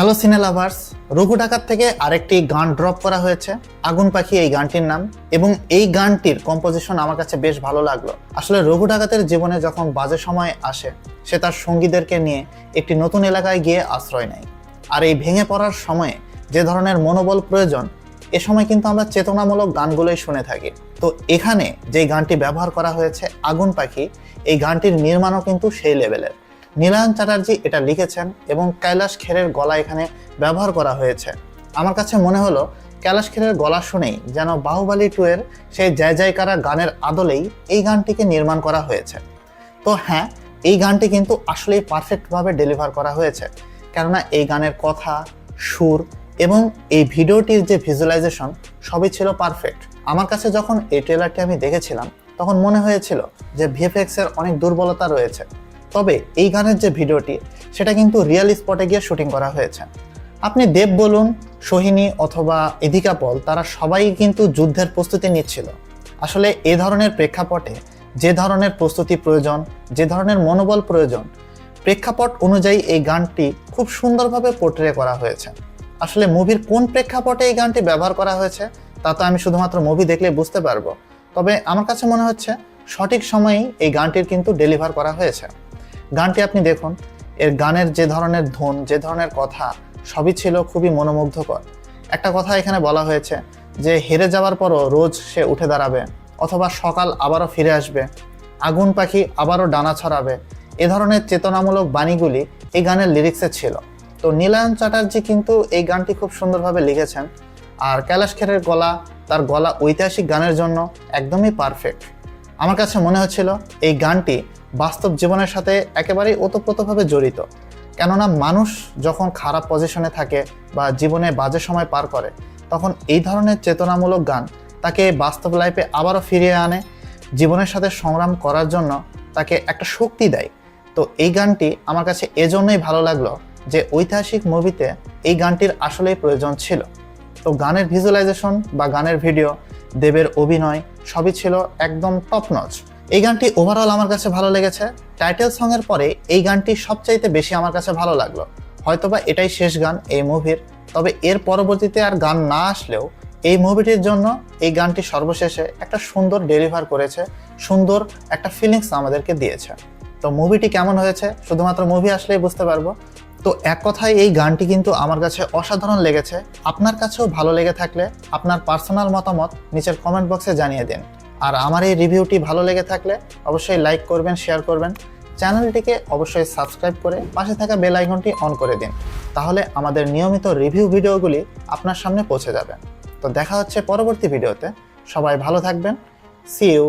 Hello সিনে lovers Raghu ডাকাত থেকে আরেকটি গান ড্রপ করা হয়েছে। আগুন পাখি এই গানটির নাম, এবং এই গানটির কম্পোজিশন আমার কাছে বেশ ভালো লাগল। আসলে রঘু ডাকাতের জীবনে যখন বাজে সময় আসে, সে তার সঙ্গীদেরকে নিয়ে একটি নতুন এলাকায় গিয়ে আশ্রয় নেয়। আর এই ভেঙে পড়ার সময়ে যে ধরনের মনোবল প্রয়োজন, এ সময় কিন্তু আমরা চেতনামূলক গানগুলোই শুনে থাকি। তো এখানে যে গানটি ব্যবহার করা হয়েছে, আগুন পাখি, এই গানটির নির্মাণও কিন্তু সেই লেভেলের নীলায়ন চ্যাটার্জি এটা লিখেছেন এবং কৈলাস খেরের গলা এখানে ব্যবহার করা হয়েছে। আমার কাছে মনে হলো, কৈলাস খেরের গলা শুনেই যেন বাহুবালি টু এর সেই জয় জয়কারা গানের আদলেই এই গানটিকে নির্মাণ করা হয়েছে। তো হ্যাঁ এই গানটি কিন্তু আসলেই পারফেক্টভাবে ডেলিভার করা হয়েছে। কেননা এই গানের কথা, সুর এবং এই ভিডিওটির যে ভিজুয়ালাইজেশন সবই ছিল পারফেক্ট আমার কাছে যখন এই ট্রেলারটি আমি দেখেছিলাম, তখন মনে হয়েছিল যে ভিএফএক্স এর অনেক দুর্বলতা রয়েছে। তবে এই গানের যে ভিডিওটি, সেটা কিন্তু রিয়েল স্পটে গিয়ে শুটিং করা হয়েছে। আপনি দেব বলুন, সোহিনী অথবা এদিকা পল, তারা সবাই কিন্তু যুদ্ধের প্রস্তুতি নিচ্ছিল। আসলে এ ধরনের প্রেক্ষাপটে, যে ধরনের প্রস্তুতি প্রয়োজন, যে ধরনের মনোবল প্রয়োজন, প্রেক্ষাপট অনুযায়ী এই গানটি খুব সুন্দরভাবে পোর্ট্রে করা হয়েছে। আসলে মুভির কোন প্রেক্ষাপটে এই গানটি ব্যবহার করা হয়েছে, তা তো আমি শুধুমাত্র মুভি দেখলে বুঝতে পারব। তবে আমার কাছে মনে হচ্ছে, সঠিক সময়েই এই গানটির কিন্তু ডেলিভার করা হয়েছে। গানটি আপনি দেখুন। এর গানের যে ধরনের ধুন, যে ধরনের কথা, সবই ছিল খুবই মনোমুগ্ধকর। একটা কথা এখানে বলা হয়েছে যে, হেরে যাওয়ার পরও রোজ সে উঠে দাঁড়াবে, অথবা সকাল আবারও ফিরে আসবে, আগুন পাখি আবারও ডানা ছড়াবে। এ ধরনের চেতনামূলক বাণীগুলি এই গানের লিরিক্সে ছিল। তো নীলায়ন চ্যাটার্জি কিন্তু এই গানটি খুব সুন্দরভাবে লিখেছেন। আর কৈলাস খেরের গলা তার গলা ঐতিহাসিক গানের জন্য একদমই পারফেক্ট আমার কাছে মনে হচ্ছিল এই গানটি বাস্তব জীবনের সাথে একেবারেই ওতপ্রোতভাবে জড়িত। কেননা মানুষ যখন খারাপ পজিশনে থাকে বা জীবনে বাজে সময় পার করে, তখন এই ধরনের চেতনামূলক গান তাকে বাস্তব লাইফে আবারও ফিরিয়ে আনে, জীবনের সাথে সংগ্রাম করার জন্য তাকে একটা শক্তি দেয়। তো এই গানটি আমার কাছে এজন্যই ভালো লাগল যে ঐতিহাসিক মুভিতে এই গানটির আসলেই প্রয়োজন ছিল। তো গানের ভিজুয়ালাইজেশন বা গানের ভিডিও দেবের অভিনয় সবই ছিল একদম টপ নচ এই গানটি ওভারঅল আমার কাছে ভালো লেগেছে। টাইটেল সং এর পরে এই গানটি সবচাইতে বেশি আমার কাছে ভালো লাগল। হয়তোবা এটাই শেষ গান এই মুভির তবে এর পরবর্তীতে আর গান না আসলেও এই মুভিটির জন্য এই গানটি সর্বশেষে একটা সুন্দর ডেলিভার করেছে। সুন্দর একটা ফিলিংস আমাদেরকে দিয়েছে। তো মুভিটি কেমন হয়েছে? শুধুমাত্র মুভি আসলেই বুঝতে পারব। তো এক কথায় এই গানটি কিন্তু আমার কাছে অসাধারণ লেগেছে। আপনার কাছেও ভালো লেগে থাকলে আপনার পার্সোনাল মতামত নিচের কমেন্ট বক্সে জানিয়ে দিন। আর আমার এই রিভিউটি ভালো লেগে থাকলে অবশ্যই লাইক করবেন শেয়ার করবেন। চ্যানেলটিকে অবশ্যই সাবস্ক্রাইব করে পাশে থাকা বেল আইকনটি অন করে দিন। তাহলে আমাদের নিয়মিত রিভিউ ভিডিওগুলি আপনার সামনে পৌঁছে যাবে। তো দেখা হচ্ছে পরবর্তী ভিডিওতে। সবাই ভালো থাকবেন। C you